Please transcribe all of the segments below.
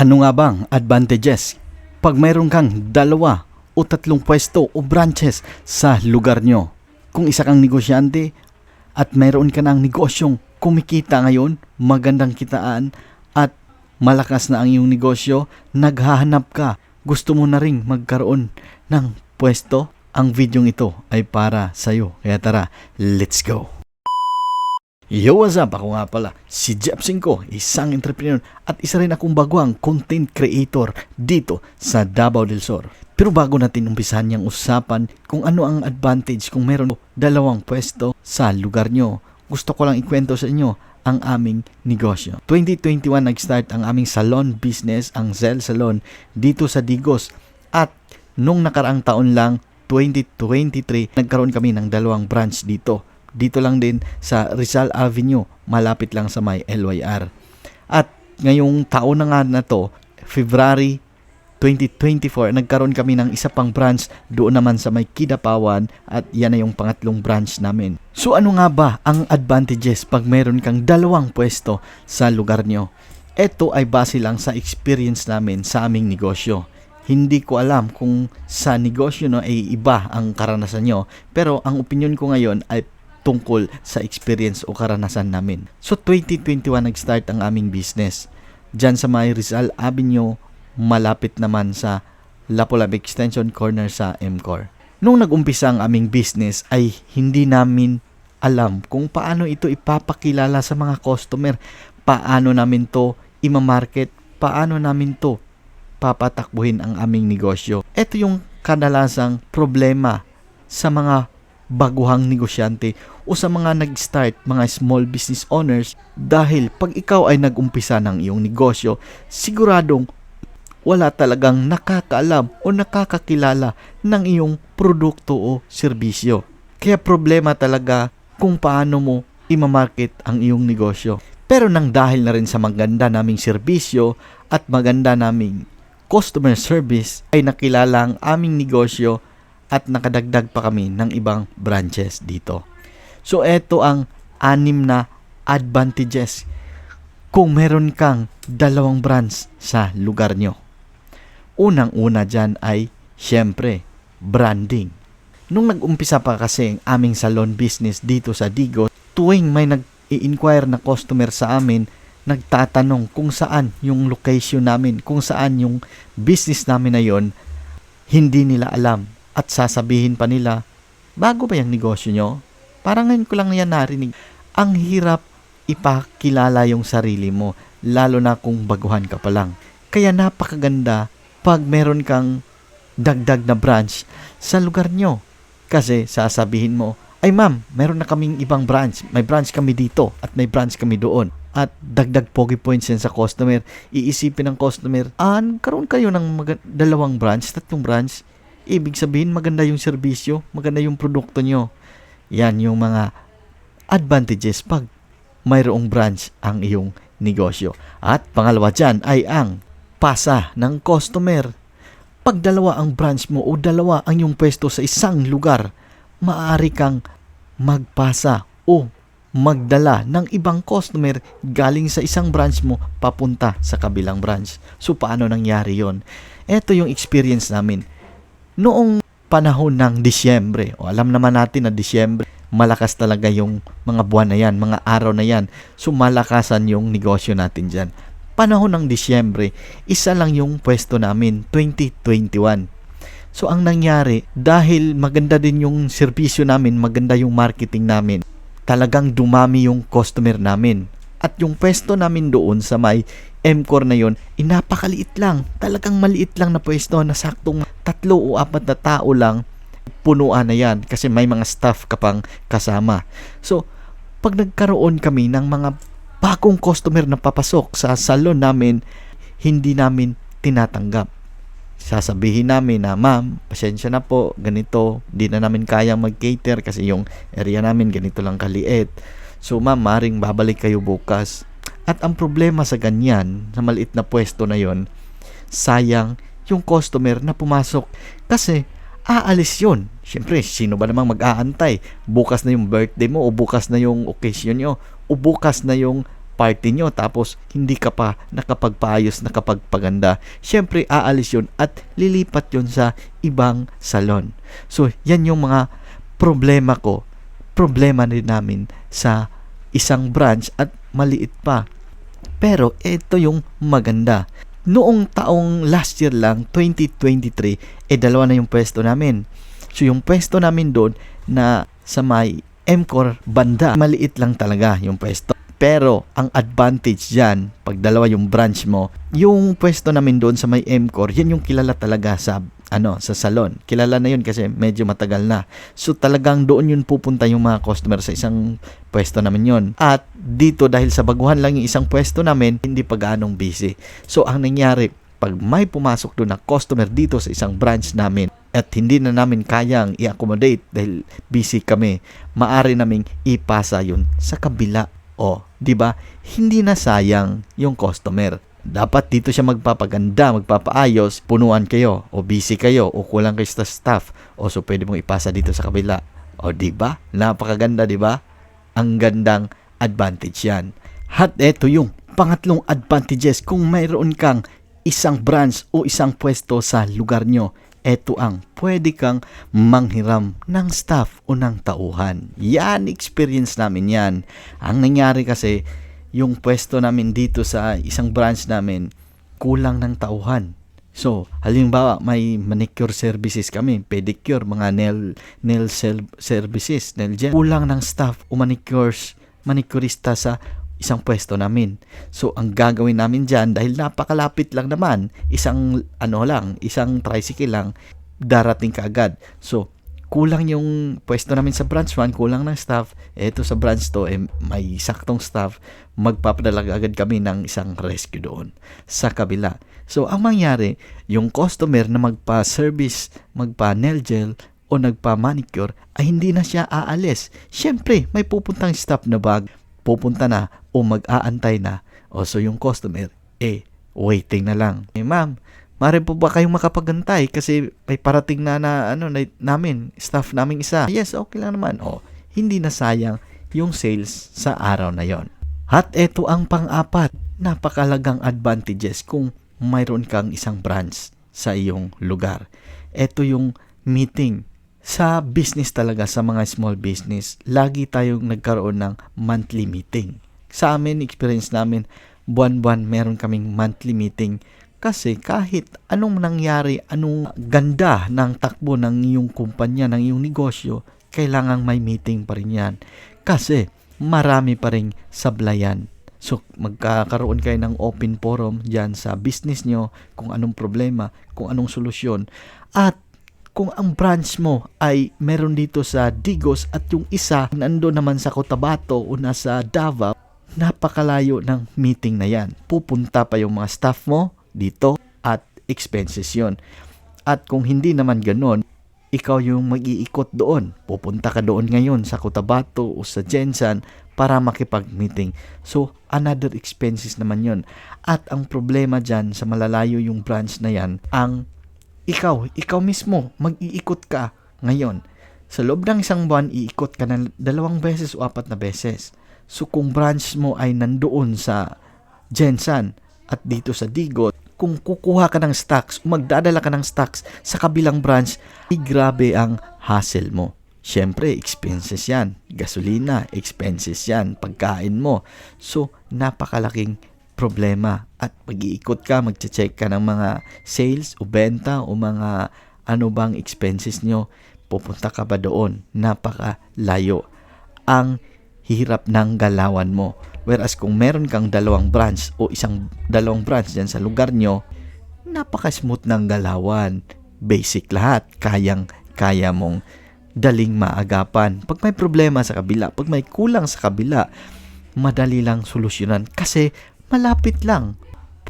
Ano nga bang advantages pag mayroon kang dalawa o tatlong pwesto o branches sa lugar nyo? Kung isa kang negosyante at mayroon ka ng negosyong kumikita ngayon, magandang kitaan at malakas na ang iyong negosyo, naghahanap ka, gusto mo na ring magkaroon ng pwesto, ang videong ito ay para sa'yo. Kaya tara, let's go! Yo, what's up? Ako nga pala, si Jeff Cinco, isang entrepreneur at isa rin akong baguang content creator dito sa Davao del Sur. Pero bago natin umpisahan niyang usapan kung ano ang advantage kung meron dalawang pwesto sa lugar nyo, gusto ko lang ikwento sa inyo ang aming negosyo. 2021 nag-start ang aming salon business, ang Zel Salon, dito sa Digos. At nung nakaraang taon lang, 2023, nagkaroon kami ng dalawang branch dito dito lang din sa Rizal Avenue, malapit lang sa may LYR. At ngayong taon na nga na to, February 2024, nagkaroon kami ng isa pang branch doon naman sa may Kidapawan at yan na yung pangatlong branch namin. So ano nga ba ang advantages pag meron kang dalawang pwesto sa lugar nyo? Ito ay base lang sa experience namin sa aming negosyo hindi ko alam kung sa negosyo no ay iba ang karanasan nyo pero ang opinion ko ngayon ay tungkol sa experience o karanasan namin. So 2021 nag-start ang aming business. Diyan sa may Rizal Avenue, malapit naman sa Lapolab Extension Corner sa MCOR. Nung nag-umpisa ang aming business ay hindi namin alam kung paano ito ipapakilala sa mga customer, paano namin to imamarket, paano namin to papatakbuhin ang aming negosyo. Ito yung kadalasang problema sa mga baguhang negosyante o sa mga nag-start mga small business owners dahil pag ikaw ay nag-umpisa ng iyong negosyo, siguradong wala talagang nakakaalam o nakakakilala ng iyong produkto o serbisyo. Kaya problema talaga kung paano mo imamarket ang iyong negosyo. Pero nang dahil na rin sa maganda naming serbisyo at maganda naming customer service ay nakilala ang aming negosyo at nakadagdag pa kami ng ibang branches dito. So ito ang anim na advantages kung meron kang dalawang branch sa lugar nyo. Unang-una dyan ay syempre branding. Nung nag-umpisa pa kasi ang aming salon business dito sa Digo, tuwing may nag-i-inquire na customer sa amin, nagtatanong kung saan yung location namin, kung saan yung business namin na yon, hindi nila alam at sasabihin pa nila, bago ba yung negosyo nyo? Parang ngayon ko lang yan narinig. Ang hirap ipakilala yung sarili mo, lalo na kung baguhan ka pa lang. Kaya napakaganda pag meron kang dagdag na branch sa lugar nyo. Kasi sasabihin mo, ay ma'am, meron na kaming ibang branch. May branch kami dito at may branch kami doon. At dagdag pogi points yan sa customer. Iisipin ng customer, ah, karoon kayo ng mag- dalawang branch, tatlong branch Ibig sabihin maganda yung serbisyo, maganda yung produkto nyo. Yan yung mga advantages pag mayroong branch ang iyong negosyo. At pangalawa dyan ay ang pasa ng customer. Pag dalawa ang branch mo o dalawa ang iyong pwesto sa isang lugar, maaari kang magpasa o magdala ng ibang customer galing sa isang branch mo papunta sa kabilang branch. So paano nangyari yon? Ito yung experience namin noong panahon ng Disyembre, o alam naman natin na Disyembre, malakas talaga yung mga buwan na yan, mga araw na yan. So malakasan yung negosyo natin dyan. Panahon ng Disyembre, isa lang yung pwesto namin, 2021. So ang nangyari, dahil maganda din yung serbisyo namin, maganda yung marketing namin, talagang dumami yung customer namin. At yung pwesto namin doon sa may M-core na yon, inapakaliit lang. Talagang maliit lang na pwesto na saktong tatlo o apat na tao lang punuan na yan kasi may mga staff ka pang kasama. So, pag nagkaroon kami ng mga bagong customer na papasok sa salon namin, hindi namin tinatanggap. Sasabihin namin na, ma'am, pasensya na po, ganito, di na namin kaya mag-cater kasi yung area namin ganito lang kaliit. So, ma'am, maring babalik kayo bukas at ang problema sa ganyan, sa maliit na pwesto na yon, sayang yung customer na pumasok kasi aalis yun. Siyempre, sino ba namang mag-aantay? Bukas na yung birthday mo o bukas na yung occasion nyo o bukas na yung party nyo tapos hindi ka pa nakapagpaayos, nakapagpaganda, syempre aalis yun at lilipat yun sa ibang salon. So, yan yung mga problema ko. Problema rin namin sa isang branch at maliit pa. Pero ito yung maganda. Noong taong last year lang, 2023, eh dalawa na yung pwesto namin. So yung pwesto namin doon na sa may MCOR banda, maliit lang talaga yung pwesto. Pero ang advantage dyan, pag dalawa yung branch mo, yung pwesto namin doon sa may MCOR, yan yung kilala talaga sa ano sa salon. Kilala na yun kasi medyo matagal na. So talagang doon yun pupunta yung mga customer sa isang pwesto namin yun. At dito dahil sa baguhan lang yung isang pwesto namin, hindi pa gaanong busy. So ang nangyari, pag may pumasok doon na customer dito sa isang branch namin at hindi na namin kayang i-accommodate dahil busy kami, maari naming ipasa yun sa kabila. O, di ba? Hindi na sayang yung customer. Dapat dito siya magpapaganda, magpapaayos, punuan kayo, o busy kayo, o kulang kayo sa staff, o so pwede mong ipasa dito sa kabila. O, di ba? Napakaganda, di ba? Ang gandang advantage yan. At eto yung pangatlong advantages kung mayroon kang isang branch o isang pwesto sa lugar nyo. Ito ang pwede kang manghiram ng staff o ng tauhan. Yan, experience namin yan. Ang nangyari kasi, yung pwesto namin dito sa isang branch namin, kulang ng tauhan. So, halimbawa, may manicure services kami, pedicure, mga nail, nail services, nail gel. Kulang ng staff o manicures, manicurista sa isang pwesto namin. So, ang gagawin namin dyan, dahil napakalapit lang naman, isang, ano lang, isang tricycle lang, darating ka agad. So, kulang yung pwesto namin sa branch 1, kulang ng staff. Eto sa branch 2, eh, may saktong staff. Magpapadala agad kami ng isang rescue doon sa kabila. So, ang mangyari, yung customer na magpa-service, magpa-nail gel, o nagpa-manicure, ay hindi na siya aalis. Siyempre, may pupuntang staff na bag, pupunta na o mag-aantay na. O so yung customer, eh, waiting na lang. Eh, ma'am, Mare po ba kayong makapagantay kasi may parating na na ano na, namin, staff namin isa. Yes, okay lang naman. Oh, hindi na sayang yung sales sa araw na yon. At ito ang pang-apat, napakalagang advantages kung mayroon kang isang branch sa iyong lugar. Ito yung meeting sa business talaga, sa mga small business, lagi tayong nagkaroon ng monthly meeting. Sa amin, experience namin, buwan-buwan meron kaming monthly meeting kasi kahit anong nangyari, anong ganda ng takbo ng iyong kumpanya, ng iyong negosyo, kailangang may meeting pa rin yan. Kasi marami pa rin sablayan. So, magkakaroon kayo ng open forum dyan sa business nyo, kung anong problema, kung anong solusyon. At kung ang branch mo ay meron dito sa Digos at yung isa nando naman sa Cotabato o nasa Davao, napakalayo ng meeting na yan. Pupunta pa yung mga staff mo, dito at expenses yon. At kung hindi naman ganon, ikaw yung mag-iikot doon. Pupunta ka doon ngayon sa Cotabato o sa Jensen para makipag-meeting. So, another expenses naman yon. At ang problema dyan sa malalayo yung branch na yan, ang ikaw, ikaw mismo, mag-iikot ka ngayon. Sa loob ng isang buwan, iikot ka ng dalawang beses o apat na beses. So, kung branch mo ay nandoon sa Jensen, at dito sa Digot, kung kukuha ka ng stocks, magdadala ka ng stocks sa kabilang branch, ay grabe ang hassle mo. Siyempre, expenses yan. Gasolina, expenses yan. Pagkain mo. So, napakalaking problema. At mag-iikot ka, mag-check ka ng mga sales o benta o mga ano bang expenses nyo. Pupunta ka ba doon? Napakalayo. Ang hirap ng galawan mo. Whereas kung meron kang dalawang branch o isang dalawang branch dyan sa lugar nyo, napaka-smooth ng galawan. Basic lahat. Kayang, kaya mong daling maagapan. Pag may problema sa kabila, pag may kulang sa kabila, madali lang solusyonan kasi malapit lang.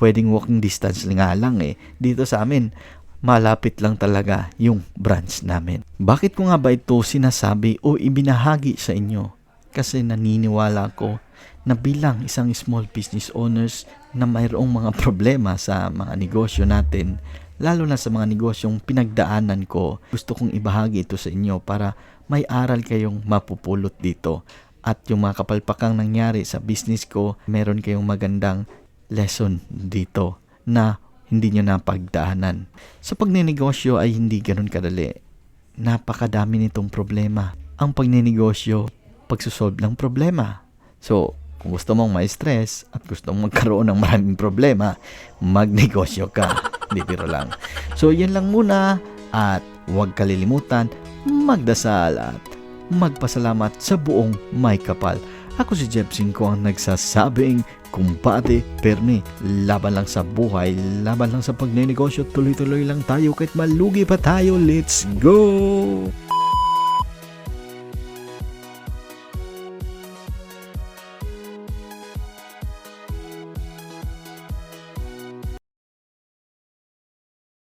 Pwedeng walking distance nga lang eh. Dito sa amin, malapit lang talaga yung branch namin. Bakit ko nga ba ito sinasabi o ibinahagi sa inyo? Kasi naniniwala ko na bilang isang small business owners na mayroong mga problema sa mga negosyo natin, lalo na sa mga negosyong pinagdaanan ko, gusto kong ibahagi ito sa inyo para may aral kayong mapupulot dito. at yung mga kapalpakang nangyari sa business ko, meron kayong magandang lesson dito na hindi nyo napagdaanan. Sa pagnenegosyo ay hindi ganun kadali. Napakadami nitong problema. Ang pagnenegosyo, pagsusolve ng problema. So, kung gusto mong ma-stress at gusto mong magkaroon ng maraming problema, magnegosyo ka. Hindi biro lang. So, yan lang muna at huwag kalilimutan magdasal at magpasalamat sa buong may kapal. Ako si Jeff Cinco ang nagsasabing kumpate, permi, laban lang sa buhay, laban lang sa pagnenegosyo, tuloy-tuloy lang tayo kahit malugi pa tayo. Let's go!